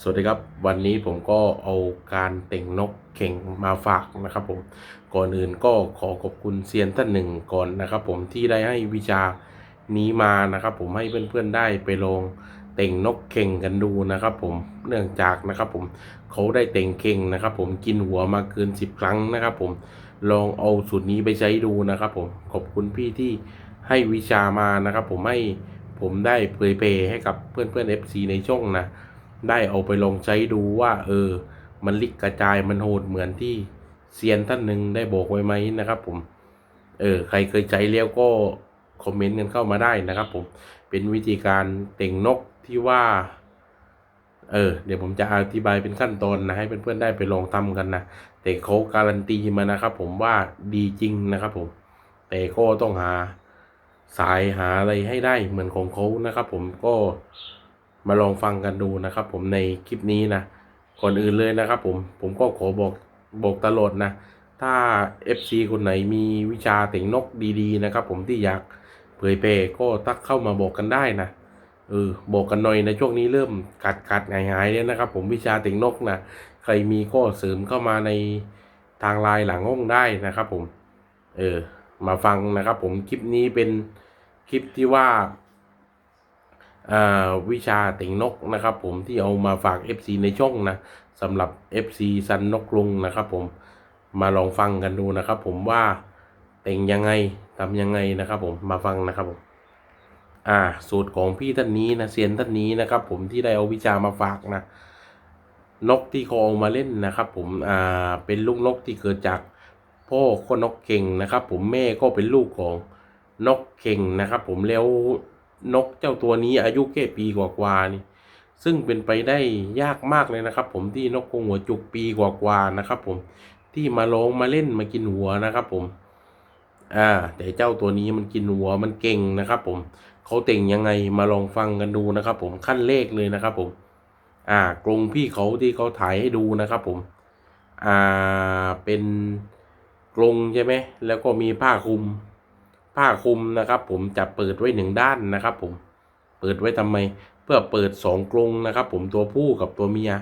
สวัสดีครับวันนี้ผมก็เอาการเต่งนกเข่งมาฝากนะครับผมก่อนอื่นก็ขอขอบคุณเซียนท่านหนึ่งก่อนนะครับ ผมที่ได้ให้วิชานี้มานะครับ ผมให้เพื่อนๆได้ไปลองเต่งนกเข่งกันดูนะครับ ผมเนื่องจากนะครับ ผมเขาได้เต่งเข่งนะครับ ผมกินหัวมาเกินสิบครั้งนะครับ ผมลองเอาสูตรนี้ไปใช้ดูนะครับ ผมขอบคุณพี่ที่ให้วิชามานะครับ ผมให้ผมได้เผยแพร่ให้กับเพื่อนๆ FC ในช่องนะ ได้เอาไปลองใช้ดูว่า เออ มันลิกกระจายมันโหดเหมือนที่เซียนท่านหนึ่งได้บอกไว้ไหมนะครับ ผม เออ ใครเคยใช้แล้วก็คอมเมนต์กันเข้ามาได้นะครับผม เป็นวิธีการเต่งนกที่ว่า เออ เดี๋ยวผมจะอธิบายเป็นขั้นตอนนะให้เพื่อนๆได้ไปลองทำกันนะ แต่เขาการันตีมานะครับ ผมว่าดีจริงนะครับ ผม แต่ก็ต้องหาสายหาอะไรให้ได้เหมือนของเขานะครับ ผมก็ มาลองฟังกันดูนะครับ ผมในคลิปนี้นะก่อนอื่นเลยนะครับ ผมผมก็ขอบอกบอกตลอดนะ ถ้า FC คนไหนมีวิชาเต่งนกดีๆนะครับ ผมที่อยากเผยแพร่ก็ทักเข้ามาบอกกันได้นะเออบอกกันหน่อยในะช่วงนี้เริ่มกัดกัดหายหายแล้วนะครับ ผมวิชาเต่งนกนะใครมีก็เสริมเข้ามาในทางไลน์หลังห้องได้นะครับ ผม เออ มาฟังนะครับ ผมคลิปนี้เป็นคลิปที่ว่า วิชาเต่งนกนะครับ ผมที่เอามาฝาก FC ในช่องนะสำหรับ FC ซันนกกรุงนะครับผมมาลองฟังกันดูนะครับ ผมว่าเต่งยังไงทำยังไงนะครับ ผมมาฟังนะครับผมอ่าสูตรของพี่ท่านนี้นะเซียนท่านนี้นะครับ ผมที่ได้เอาวิชามาฝากนะ นกที่เขาเอามาเล่นนะครับ ผมอ่าเป็นลูกนกที่เกิดจากพ่อก็นกเก่งนะครับ ผมแม่ก็เป็นลูกของนกเก่งนะครับ ผมแล้ว นกเจ้าตัวนี้อายุแค่ปีกว่าๆนี่ ซึ่งเป็นไปได้ยากมากเลยนะครับ ผมที่นกกงหัวจุกปีกว่าๆนะครับ ผมที่มาลงมาเล่นมากินหัวนะครับ ผม อ่า แต่เจ้าตัวนี้มันกินหัวมันเก่งนะครับ ผมเขาเต่งยังไงมาลองฟังกันดูนะครับ ผมขั้นเลขเลยนะครับ ผม อ่ากรงพี่เขาที่เขาถ่ายให้ดูนะครับ ผม อ่าเป็นกรงใช่ไหมแล้วก็มีผ้าคลุม ผ้าคลุมนะครับ ผมจะเปิดไว้หนึ่งด้านนะครับ ผมเปิดไว้ทำไม เพื่อเปิดสองกรงนะครับ ผมตัวผู้กับตัวเมีย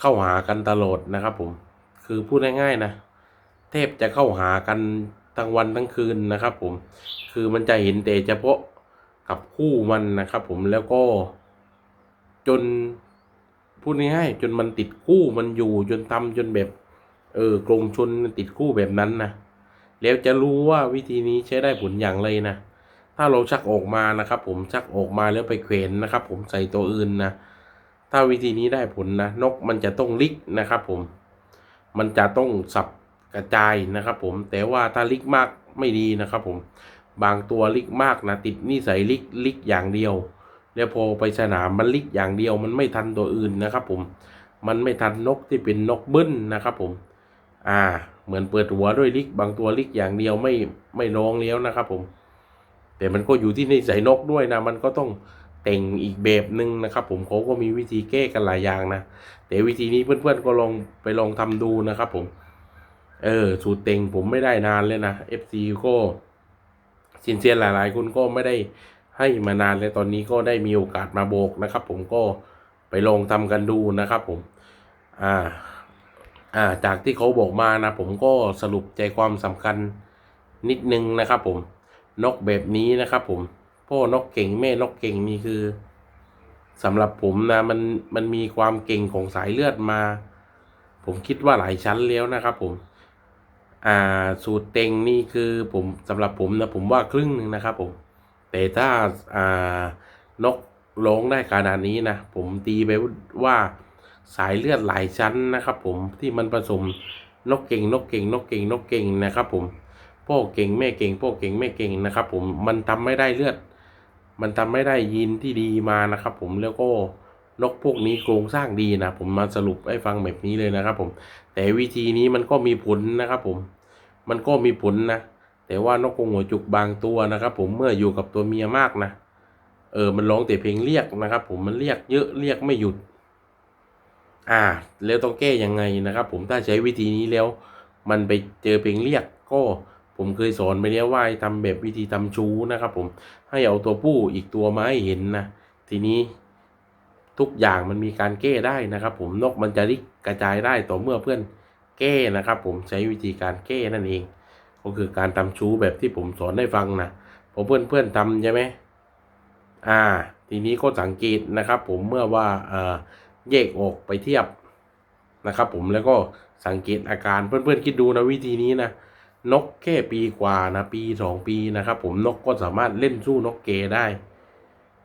เข้าหากันตลอดนะครับ ผมคือพูดง่ายๆนะเทพจะเข้าหากันทั้งวันทั้งคืนนะครับ ผม คือมันจะเห็นแต่เฉพาะกับคู่มันนะครับ ผมแล้วก็จนพูดง่ายๆจนมันติดคู่มันอยู่จนทำจนแบบ เออกรงชนติดคู่แบบนั้นนะ แล้วจะรู้ว่าวิธีนี้ใช้ได้ผลอย่างไรนะ ถ้าเราชักออกมานะครับ ผมชักออกมาแล้วไปเขวนนะครับ ผมใส่ตัวอื่นนะ ถ้าวิธีนี้ได้ผลนะ นกมันจะต้องลิกนะครับ ผม มันจะต้องสับกระจายนะครับ ผม แต่ว่าถ้าลิกมากไม่ดีนะครับ ผม บางตัวลิกมากนะติดนิสัยลิกลิกอย่างเดียว แล้วพอไปสนามมันลิกอย่างเดียว มันไม่ทันตัวอื่นนะครับ ผม มันไม่ทันนกที่เป็นนกบิ้ลนะครับ ผม อ่า เหมือนเปิดหัวด้วยลิกบางตัวลิกอย่างเดียวไม่ไม่ร้องแล้วนะครับผม แต่มันก็อยู่ที่ในสัยนกด้วยนะ มันก็ต้องแต่งอีกแบบหนึ่งนะครับ ผมเขาก็มีวิธีแก้กันหลายอย่างนะแต่วิธีนี้เพื่อนๆก็ลองไปลองทำดูนะครับ ผม เออ สูตรเต็งผมไม่ได้นานเลยนะ FC ก็สินเซียนหลายๆคนก็ไม่ได้ให้มานานเลยตอนนี้ก็ได้มีโอกาสมาโบกนะครับ ผมก็ไปลองทำกันดูนะครับ ผม อ่า อ่าจากที่เขาบอกมานะผมก็สรุปใจความสำคัญนิดนึงนะครับผมนกแบบนี้นะครับผมพ่อนกเก่งแม่นกเก่งนี่คือสำหรับผมนะมันมันมีความเก่งของสายเลือดมา ผมคิดว่าหลายชั้นแล้วนะครับผมอ่าสูตรเต็งนี่คือผมสำหรับผมนะผมว่าครึ่งหนึ่งนะครับผมแต่ถ้าอ่านกร้องได้ขนาดนี้นะผมตีไปว่า สายเลือดหลายชั้นนะครับ ผมที่มันผสมนกเก่งนกเก่งนกเก่งนกเก่งนะครับ ผมพ่อเก่งแม่เก่งพ่อเก่งแม่เก่งนะครับ ผมมันทำไม่ได้เลือด มันทำไม่ได้ยีนที่ดีมานะครับ ผมแล้วก็นกพวกนี้โครงสร้างดีนะผมมาสรุปให้ฟังแบบนี้เลยนะครับ ผม แต่วิธีนี้มันก็มีผลนะครับ ผม มันก็มีผลนะแต่ว่านกกรงหัวจุกบางตัวนะครับ ผมเมื่ออยู่กับตัวเมียมากนะเออมันร้องแต่เพลงเรียกนะครับ ผมมันเรียกเยอะเรียกไม่หยุด อ่าแล้วต้องแก้ยังไงนะครับ ผมถ้าใช้วิธีนี้แล้ว มันไปเจอเพลงเรียกก็ผมเคยสอนไปแล้วว่าให้ทำแบบวิธีทำชูนะครับ ผมให้เอาตัวผู้อีกตัวมาให้เห็นนะทีนี้ทุกอย่างมันมีการแก้ได้นะครับ ผมนกมันจะริกกระจายได้ต่อเมื่อเพื่อนแก้นะครับ ผมใช้วิธีการแก้นั่นเอง ก็คือการทำชูแบบที่ผมสอนให้ฟังนะพอเพื่อนเพื่อนๆทำใช่ไหมอ่า ทีนี้ก็สังเกตนะครับ ผมเมื่อว่าเอ่อ แยกออกไปเทียบนะครับ ผมแล้วก็สังเกตอาการเพื่อนๆคิดดูนะวิธีนี้นะนกแค่ปีกว่านะปีสองปีนะครับ ผมนกก็สามารถเล่นสู้นกเกได้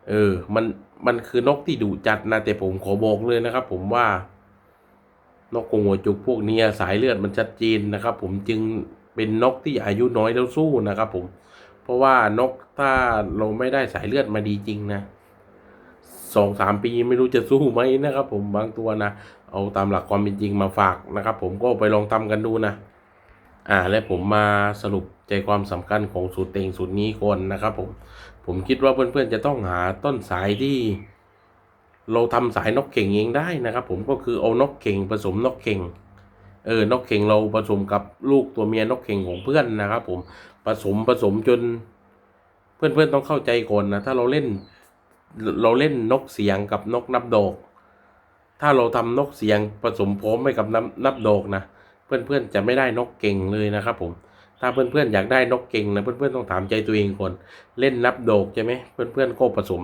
เออ มันมันคือนกที่ดุจัดนะแต่ผมขอบอกเลยนะครับ ผมว่านกกรงหัวจุกพวกเนี้สายเลือดมันชัดเจนนะครับ ผมจึงเป็นนกที่อายุน้อยแล้วสู้นะครับ ผม เพราะว่านกถ้าเราไม่ได้สายเลือดมาดีจริงนะ สองสามปีไม่รู้จะสู้ไหมนะครับ ผมบางตัวนะเอาตามหลักความเป็นจริงมาฝากนะครับ ผมก็ไปลองทำกันดูนะอ่าและผมมาสรุปใจความสำคัญของสูตรเต็งสูตรนี้ก่อนนะครับ ผมผมคิดว่าเพื่อนๆจะต้องหาต้นสายที่เราทำสายนกเข่งเองได้นะครับ ผมก็คือเอานกเข่งผสมนกเข่งเออนกเข่งเราผสมกับลูกตัวเมียนกเข่งของเพื่อนนะครับ ผมผสมผสมจน เพื่อนๆต้องเข้าใจก่อนนะถ้าเราเล่น เราเล่นนกเสียงกับนกนับดอก ถ้าเราทำนกเสียงผสมพรมไปกับนับนับดอกนะเพื่อนๆจะไม่ได้นกเก่งเลยนะครับผมถ้าเพื่อนๆอยากได้นกเก่งนะเพื่อนๆต้องถามใจตัวเองก่อนเล่นนับดอกใช่ไหมเพื่อนๆก็ผสม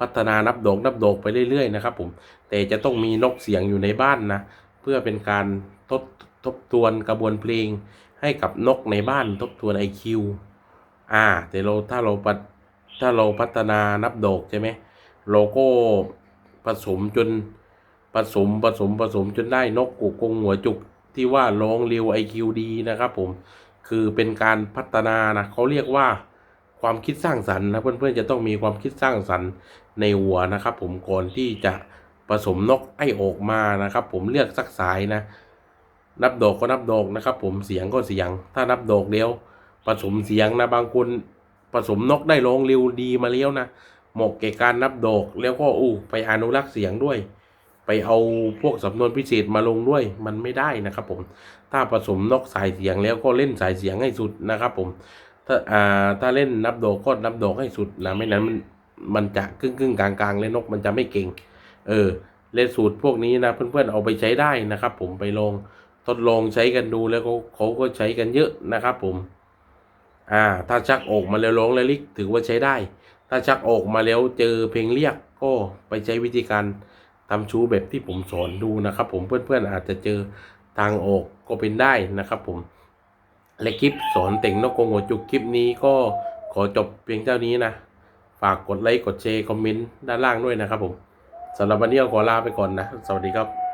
พัฒนานับดอกนับดอกไปเรื่อยๆนะครับผมแต่จะต้องมีนกเสียงอยู่ในบ้านนะเพื่อเป็นการทบทบทวนกระบวนเพลงให้กับนกในบ้านทบทวน IQ อ่าแต่เราถ้าเราปัดถ้าเราพัฒนานับดอกใช่ไหม เราก็ผสมจนผสมผสมผสมจนได้นกกูกงหัวจุกที่ว่าร้องเร็ว IQ ดีนะครับผมคือเป็นการพัฒนานะเขาเรียกว่าความคิดสร้างสรรค์นะเพื่อนๆจะต้องมีความคิดสร้างสรรค์ในหัวนะครับ ผมก่อนที่จะผสมนกไอออกมานะครับ ผมเลือกสักสายนะ นับดอกก็นับดอกนะครับ ผมเสียงก็เสียง ถ้านับดอกเดียวผสมเสียงนะบางคนผสมนกได้ร้องเร็วดีมาแล้วนะ หมาะแก่การนับดอก แล้วก็อู้ไปอนุรักษ์เสียงด้วย ไปเอาพวกสำนวนพิเศษมาลงด้วย มันไม่ได้นะครับผม ถ้าผสมนกสายเสียงแล้วก็เล่นสายเสียงให้สุดนะครับผม ถ้าอ่าถ้าเล่นนับดอกก็นับดอกให้สุดนะไม่นั้นมันมันจะครึ่งครึ่งกลางกลางเลยนกมันจะไม่เก่ง เออเล่นสูตรพวกนี้นะเพื่อนๆเอาไปใช้ได้นะครับ ผมไปลองทดลองใช้กันดูแล้วเขาเขาก็ใช้กันเยอะนะครับผม อ่า ถ้าชักออกมาแล้วร้องแล้วลิกถือว่าใช้ได้ ถ้าชักออกมาแล้วเจอเพลงเรียกก็ไปใช้วิธีการทำชูแบบที่ผมสอนดูนะครับ ผมเพื่อนๆอาจจะเจอทางออกก็เป็นได้นะครับ ผมและคลิปสอนแต่งนกกงหัวจุกคลิปนี้ก็ขอจบเพียงเท่านี้นะ ฝากกดไลค์กดแชร์คอมเมนต์ด้านล่างด้วยนะครับผมสำหรับวันนี้ก็ขอลาไปก่อนนะ สวัสดีครับ